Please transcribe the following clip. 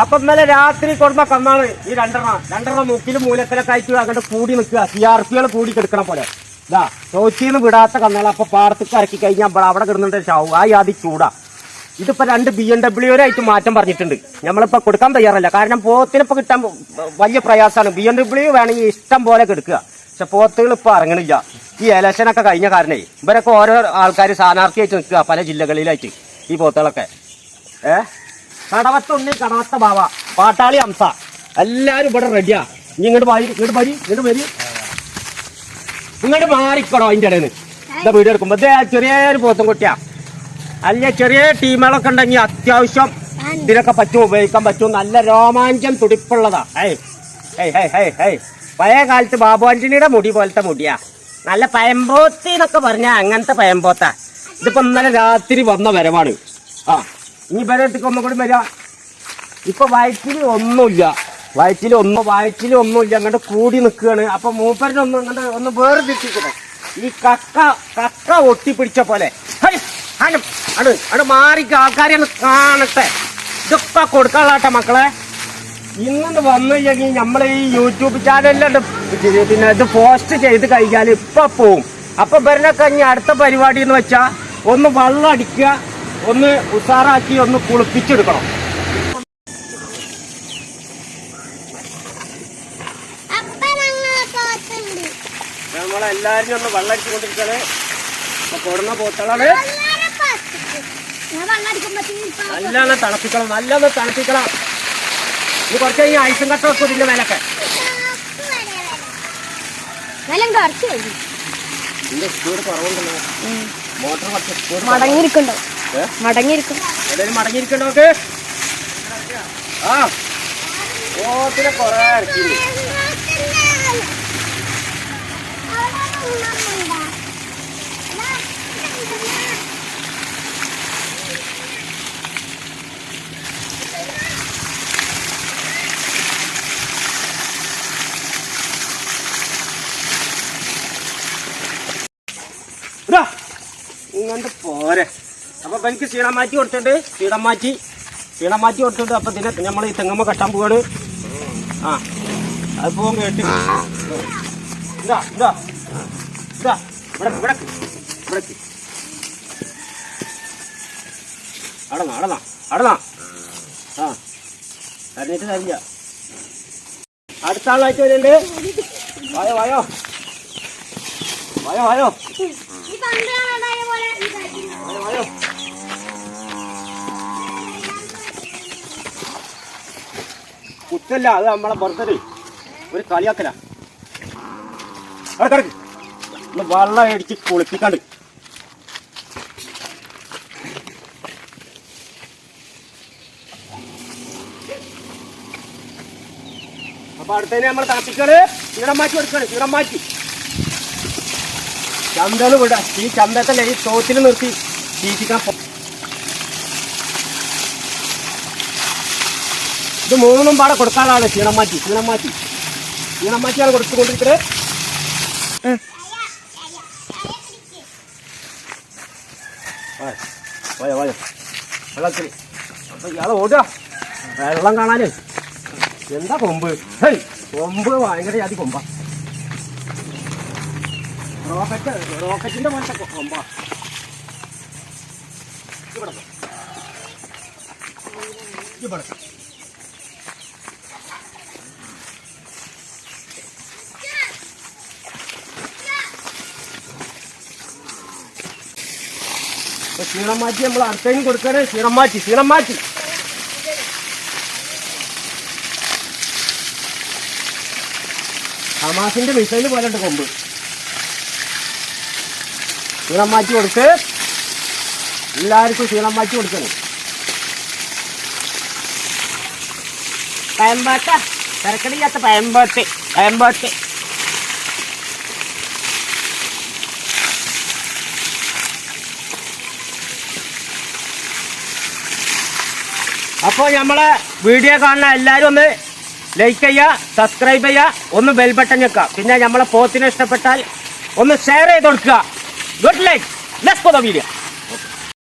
അപ്പൊ ഇന്നലെ രാത്രി കൊടുന്ന കന്നാണ് ഈ രണ്ടെണ്ണം. രണ്ടെണ്ണം മുക്കിലും മൂലത്തിലൊക്കെ ആയിട്ട് അങ്ങോട്ട് കൂടി നിൽക്കുക. സി ആർ പികൾ കൂടി കിടക്കണ പോലെ. ഇതാ ചോച്ചിന്ന് വിടാത്ത കന്നാൾ അപ്പൊ പാടത്തേക്ക് ഇറക്കി കഴിഞ്ഞാൽ അവിടെ കിടന്നിട്ട് ചാവും. ആ യാതി ചൂടാ. ഇതിപ്പോ രണ്ട് ബി എം ഡബ്ല്യൂരായിട്ട് മാറ്റം പറഞ്ഞിട്ടുണ്ട്. നമ്മളിപ്പോ കൊടുക്കാൻ തയ്യാറല്ല. കാരണം പോത്തിനിപ്പോ കിട്ടാൻ വലിയ പ്രയാസമാണ് ബി എം ഡബ്ല്യു വേണമെങ്കിൽ ഇഷ്ടം പോലെ കിടക്കുക. പക്ഷെ പോത്തുകൾ ഇപ്പൊ ഇറങ്ങണില്ല. ഈ ഇലക്ഷനൊക്കെ കഴിഞ്ഞ കാരണേ ഇവരൊക്കെ ഓരോ ആൾക്കാർ സ്ഥാനാർത്ഥിയായിട്ട് നിൽക്കുക. പല ജില്ലകളിലായിട്ട് ഈ പോത്തുകളൊക്കെ. ഏ? കടവത്ത ഉണ്ണി കടവത്ത ബാവ പാട്ടാളി അംസ. എല്ലാരും ഇവിടെ റെഡിയാ നീ ഇങ്ങോട്ട് വാരി ഇങ്ങോട്ട് വരി ഇങ്ങോട്ട് വരി. ഇങ്ങോട്ട് മാറിക്കണോ അതിന്റെ ഇടയിൽ ഇതാ വീട് എടുക്കുമ്പോ. ഇതേ ചെറിയൊരു പോത്തും കുട്ടിയാ. അല്ല ചെറിയ ടീമുകളൊക്കെ ഉണ്ടെങ്കിൽ അത്യാവശ്യം ഇതിനൊക്കെ പറ്റും ഉപയോഗിക്കാൻ പറ്റും. നല്ല രോമാഞ്ചം തുടിപ്പുള്ളതാ. ഏയ് ഏയ് ഹേയ് ഹേയ് ഹേയ് പഴയ കാലത്ത് ബാബു ആന്റണിയുടെ മുടി പോലത്തെ മുടിയാ. നല്ല പയമ്പോത്തി എന്നൊക്കെ പറഞ്ഞാ അങ്ങനത്തെ പയമ്പോത്താ ഇതിപ്പോ ഇന്നലെ രാത്രി വന്ന വരവാണ്. ആ. ഇനി വരത്തേക്ക് ഒന്നും കൂടി വരിക ഇപ്പൊ വയറ്റിൽ ഒന്നുമില്ല. വയറ്റിൽ ഒന്നും വയറ്റിൽ ഒന്നുമില്ല. അങ്ങോട്ട് കൂടി നിൽക്കുകയാണ്. അപ്പൊ മൂപ്പരനൊന്നും അങ്ങോട്ട് ഒന്ന് വേറെ തിരിച്ചിട്ടു ഈ കക്ക കക്ക ഒട്ടിപ്പിടിച്ച പോലെ. അട് അട് മാറിക്ക് ആൾക്കാരെ കാണട്ടെ. ഇതൊക്കെ കൊടുക്കാനുള്ളട്ടെ മക്കളെ. ഇന്നു വന്നില്ലെങ്കിൽ നമ്മൾ ഈ യൂട്യൂബ് ചാനലിലുണ്ട് പിന്നെ ഇത് പോസ്റ്റ് ചെയ്ത് കഴിഞ്ഞാൽ ഇപ്പൊ പോവും. അപ്പൊ വരുന്ന ഇനി അടുത്ത പരിപാടി എന്ന് വെച്ചാ ഒന്ന് വെള്ളം അടിക്കുക ഒന്ന് ഉഷാറാക്കി ഒന്ന് കുളിപ്പിച്ചെടുക്കണം നമ്മളെല്ലാരും ഒന്ന് വെള്ളം അടിച്ചുകൊണ്ടിരിക്കുകയാണ് അപ്പൊ കൊടുന്ന പോത്തളാണ് നല്ലോണം തണുപ്പിക്കണം നല്ലോണം തണുപ്പിക്കണം. ഇത് കുറച്ച് കഴിഞ്ഞാൽ ഐസും കട്ട വെക്കും ഇതിന്റെ മേലൊക്കെ. സ്പീഡ് കുറവുണ്ടല്ലോ. മോട്ടർ കുറച്ച് സ്പീഡ് മടങ്ങിയിരിക്കണ്ടോ? മടങ്ങിയിരിക്കും ഏതായാലും മടങ്ങിയിരിക്കണ്ടോ നോക്ക് ആ. ഓത്തിനെ കൊറേ ഇറക്കി ഇങ്ങനത്തെ പോരെ. അപ്പൊ ഇപ്പൊ എനിക്ക് ക്ഷീണം മാറ്റി കൊടുത്തിട്ടുണ്ട് ക്ഷീണം മാറ്റി ക്ഷീണം മാറ്റി കൊടുത്തിട്ടുണ്ട്. അപ്പൊ ഇതിനെ നമ്മൾ ഈ തെങ്ങമ്മ കെട്ടാൻ പോവാണ്. ആ. അത് പോകാൻ കേട്ടി. ഇതാ ഇതാ. ഇതാ ഇവിടെ ഇവിടെ. ഇവിടെ. അടന്നാ അടന്നാ അടന്നാ ആ. കരഞ്ഞിട്ട് തരില്ല അടുത്ത ആളായിട്ട് വരുന്നുണ്ട്. വായോ വായോ. വായോ വായോ ഈ പണ്ട് കാണാതായ പോലെ ഇതാക്കി. വായോ വായോ കുത്തല്ല അത് നമ്മളെ ബർത്ത്ഡേ ഒരു കളിയാക്കല. വെള്ളം അടിച്ച് കുളിപ്പിക്കാണ്ട്. അപ്പൊ അടുത്തതിന് നമ്മൾ തണുപ്പിക്കാണ് ചീടം മാറ്റി കൊടുക്കാണ് ചീടം മാറ്റി. ചന്തകൾ വിടാം. ഈ ചന്തത്തല്ലേ ഈ തോത്തിൽ നിർത്തി ചീറ്റിക്കാൻ ഇത് മൂന്നും പാടെ കൊടുക്കാനാണ് ക്ഷീണം മാറ്റി ക്ഷീണം മാറ്റി. ക്ഷീണം മാറ്റിയാണ് കൊടുത്തുകൊണ്ടിരിക്കുന്നത് വെള്ളത്തിൽ ഇയാളെ ഓടുക. വെള്ളം കാണാനേ. എന്താ കൊമ്പ്? ഹേയ് കൊമ്പ് ഭയങ്കര ജാതി കൊമ്പാ. റോക്കറ്റ് റോക്കറ്റിന്റെ പോലത്തെ കൊമ്പാ. ഇവിടെ. ഇവിടെ അപ്പൊ ക്ഷീണം മാറ്റി നമ്മൾ അടുത്തേക്ക് കൊടുക്കണേ ക്ഷീണം മാറ്റി ക്ഷീണം മാറ്റി. ഹമാസിന്റെ മിസൈൽ പോലെ ഉണ്ട് കൊമ്പ്. ക്ഷീണം മാറ്റി കൊടുത്ത് എല്ലാവർക്കും ക്ഷീണം മാറ്റി കൊടുക്കണം. പയമ്പാട്ട. തിരക്കടില്ലാത്ത പയമ്പാട്ട് പയമ്പാട്ട്. അപ്പോൾ നമ്മളെ വീഡിയോ കാണുന്ന എല്ലാവരും ഒന്ന് ലൈക്ക് ചെയ്യുക സബ്സ്ക്രൈബ് ചെയ്യുക ഒന്ന് ബെൽ ബട്ടൺ പിന്നെ നമ്മളെ പോത്തിനെ ഇഷ്ടപ്പെട്ടാൽ ഒന്ന് ഷെയർ ചെയ്ത് കൊടുക്കുക. Good like less for the video